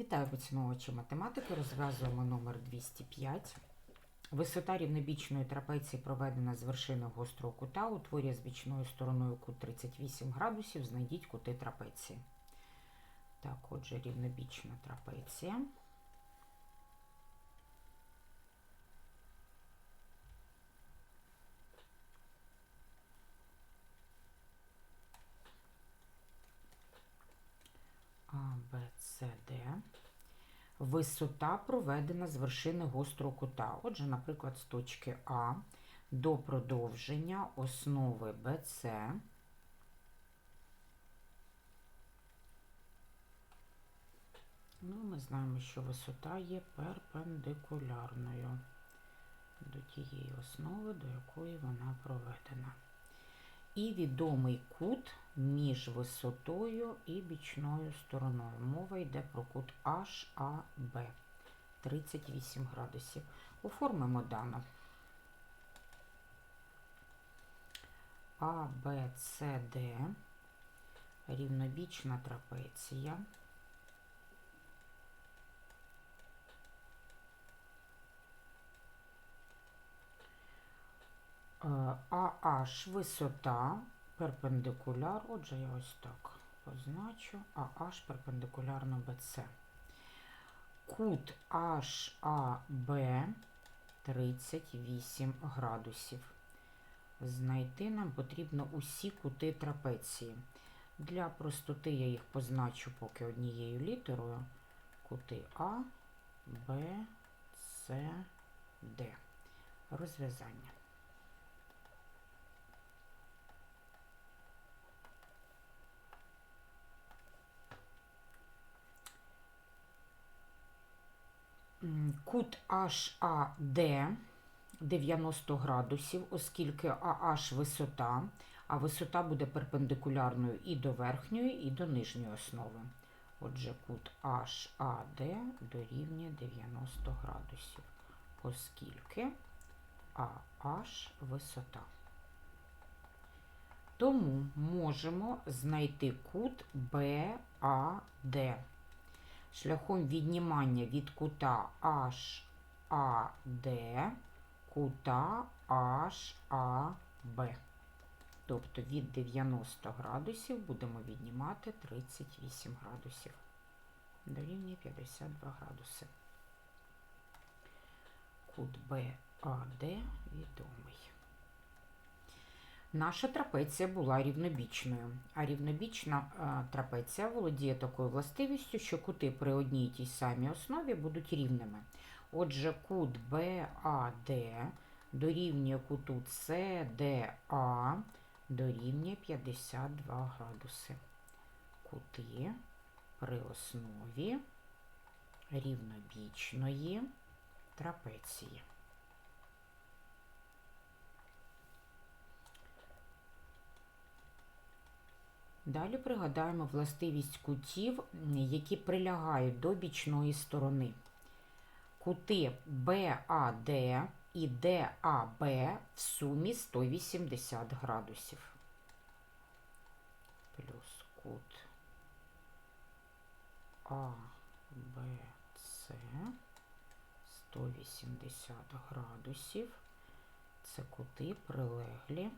Вітаю поціновувачі математики. Розв'язуємо номер 205. Висота рівнобічної трапеції проведена з вершини гострого кута, утворює з бічною стороною кут 38 градусів. Знайдіть кути трапеції. Так, отже, рівнобічна трапеція. А, Б, С, Д. Висота проведена з вершини гострого кута. Отже, наприклад, з точки А до продовження основи БЦ. Ну, ми знаємо, що висота є перпендикулярною до тієї основи, до якої вона проведена. І відомий кут між висотою і бічною стороною. Мова йде про кут HAB 38 градусів. Оформимо дано. А, Б, С, Д, рівнобічна трапеція. АH висота перпендикуляр, отже, я ось так позначу, АH перпендикулярно BC. Кут HAB 38 градусів. Знайти нам потрібно усі кути трапеції. Для простоти я їх позначу поки однією літерою. Кути А, Б, С, Д. Розв'язання. Кут HAD 90 градусів, оскільки AH висота, а висота буде перпендикулярною і до верхньої, і до нижньої основи. Отже, кут HAD дорівнює 90 градусів, оскільки AH висота. Тому можемо знайти кут BAD шляхом віднімання від кута HAD кута HAB. Тобто від 90 градусів будемо віднімати 38 градусів. Дорівнює 52 градуси. Кут BAD відомий. Наша трапеція була рівнобічною, а рівнобічна е, трапеція володіє такою властивістю, що кути при одній тій самій основі будуть рівними. Отже, кут BAD дорівнює куту CDA дорівнює 52 градуси. Кути при основі рівнобічної трапеції. Далі пригадаємо властивість кутів, які прилягають до бічної сторони. Кути BAD і DAB в сумі 180 градусів. Плюс кут ABC 180 градусів. Це кути прилеглі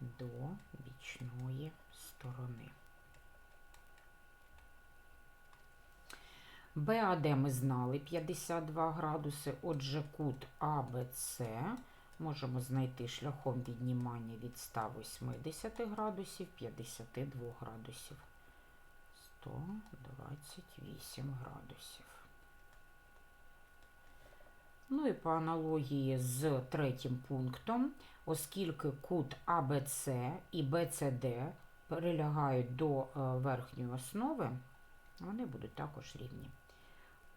до бічної сторони. БАД ми знали 52 градуси, отже, кут АБЦ можемо знайти шляхом віднімання від 180 градусів 52 градусів. 128 градусів. Ну і по аналогії з третім пунктом, оскільки кут АБЦ і БЦД прилягають до е, верхньої основи, вони будуть також рівні.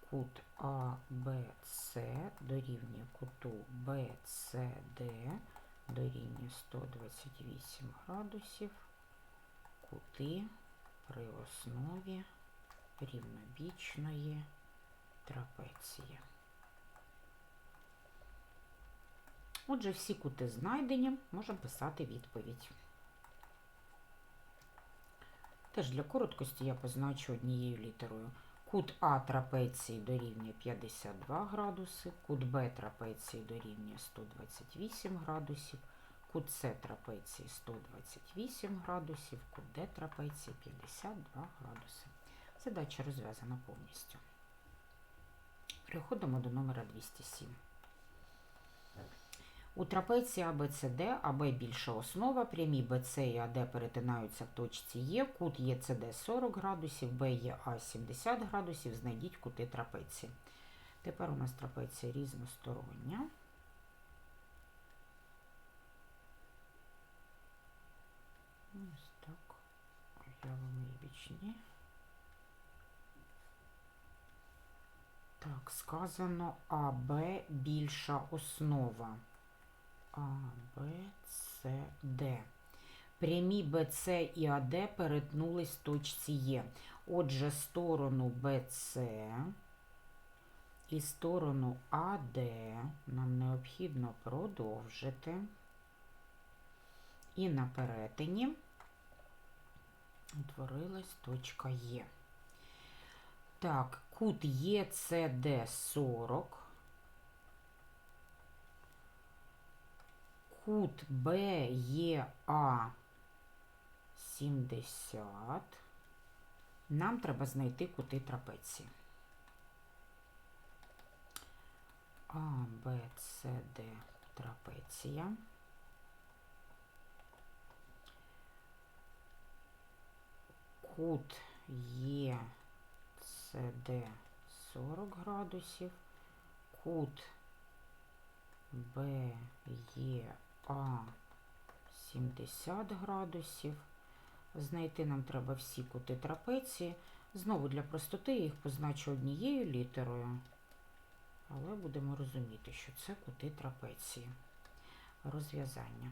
Кут АБЦ дорівнює куту БЦД дорівнює 128 градусів, кути при основі рівнобічної трапеції. Отже, всі кути знайдені, можемо писати відповідь. Теж для короткості я позначу однією літерою. Кут А трапеції дорівнює 52 градуси, кут Б трапеції дорівнює 128 градусів, кут С трапеції 128 градусів, кут Д трапеції 52 градуси. Задача розв'язана повністю. Переходимо до номера 207. У трапеції ABCD, АБ більша основа, прямі BC і АД перетинаються в точці Е, кут ЄЦД 40 градусів, БЕА 70 градусів, знайдіть кути трапеції. Тепер у нас трапеція різностороння. Ось так. Уявимо її бічні. Так, сказано АБ більша основа. А, Б, С, Д. Прямі БЦ і АД перетнулись точці Є. Отже, сторону БЦ і сторону АД нам необхідно продовжити. І на перетині утворилась точка Є. Так, кут ЄЦД 40. Кут БЕА 70. Нам треба знайти кути трапеції. А, Б, С, Д трапеція. Кут Е, СД 40 градусів, кут БЕА 70 градусів. Знайти нам треба всі кути трапеції. Знову для простоти я їх позначу однією літерою, але будемо розуміти, що це кути трапеції. Розв'язання.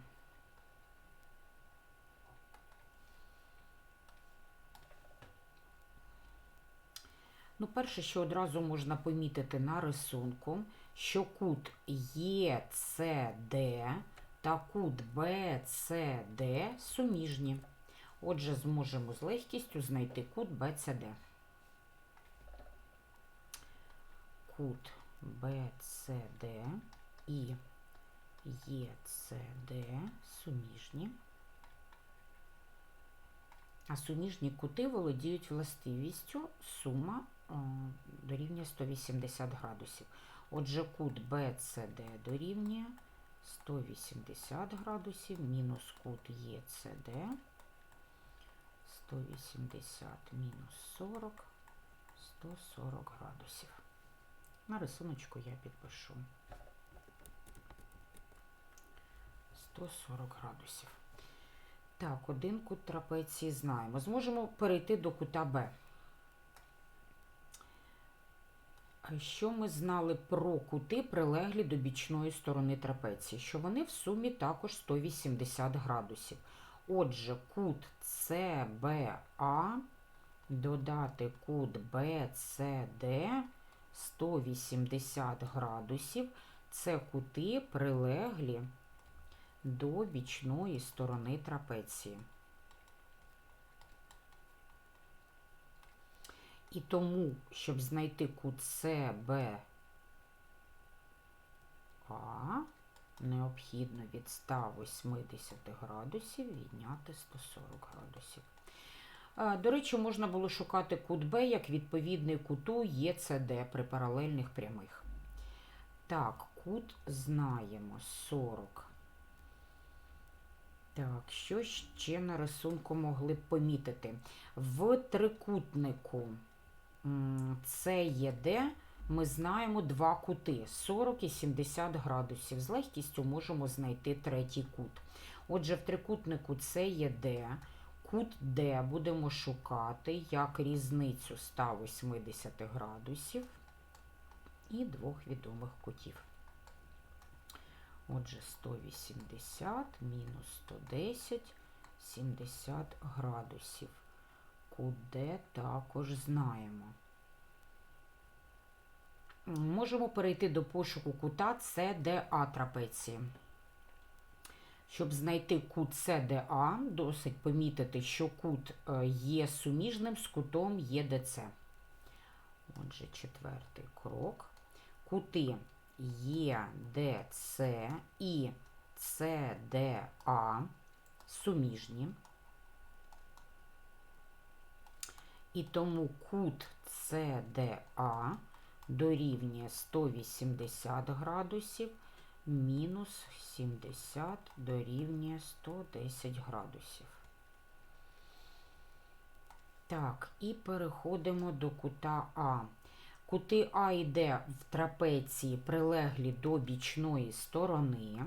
Ну, перше, що одразу можна помітити на рисунку, що кут ЄЦД та кут БЦД суміжні. Отже, зможемо з легкістю знайти кут БЦД. Кут БЦД і ЄЦД суміжні. А суміжні кути володіють властивістю сума е, дорівнює 180 градусів. Отже, кут BCD дорівнює 180 градусів мінус кут ECD 180 мінус 40 140 градусів. На рисуночку я підпишу 140 градусів. Так, один кут трапеції знаємо. Зможемо перейти до кута Б. А Що ми знали про кути, прилеглі до бічної сторони трапеції? Що вони в сумі також 180 градусів. Отже, кут CBA додати кут BCD 180 градусів. Це кути прилеглі до бічної сторони трапеції. І тому, щоб знайти кут СБА, необхідно від 180 градусів відняти 140 градусів. До речі, можна було шукати кут Б як відповідний куту ЄЦД при паралельних прямих. Так, кут знаємо 40 так, що ще на рисунку могли б помітити? В трикутнику СЕД ми знаємо два кути 40 і 70 градусів. З легкістю можемо знайти третій кут. Отже, в трикутнику СЕД кут Д будемо шукати як різницю 180 градусів і двох відомих кутів. Отже, 180 мінус 110, 70 градусів. Куди також знаємо. Можемо перейти до пошуку кута CDA трапеції. Щоб знайти кут СДА, досить помітити, що кут е, є суміжним з кутом ЄДЦ. Отже, четвертий крок. Кути ЄДЦ і СДА суміжні. І тому кут СДА дорівнює 180 градусів мінус 70 дорівнює 110 градусів. Так, і переходимо до кута А. Кути А і Д в трапеції прилеглі до бічної сторони.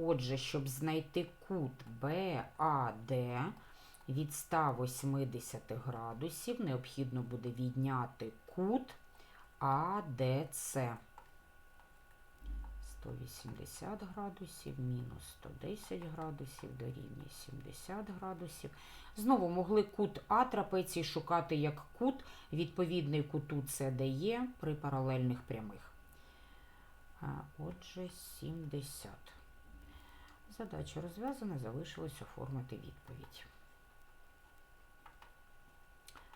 Отже, щоб знайти кут БАД від 180 градусів, необхідно буде відняти кут АДЦ. 180 градусів мінус 110 градусів дорівнює 70 градусів. Знову могли кут А трапеції шукати як кут, відповідний куту СДЕ при паралельних прямих. Отже, 70. Задача розв'язана, залишилось оформити відповідь.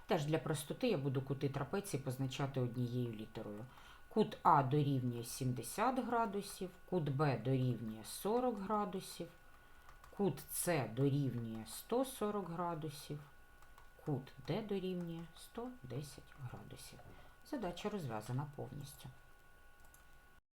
Теж для простоти я буду кути трапеції позначати однією літерою. Кут А дорівнює 70 градусів, кут Б дорівнює 40 градусів, кут С дорівнює 140 градусів, кут Д дорівнює 110 градусів. Задача розв'язана повністю.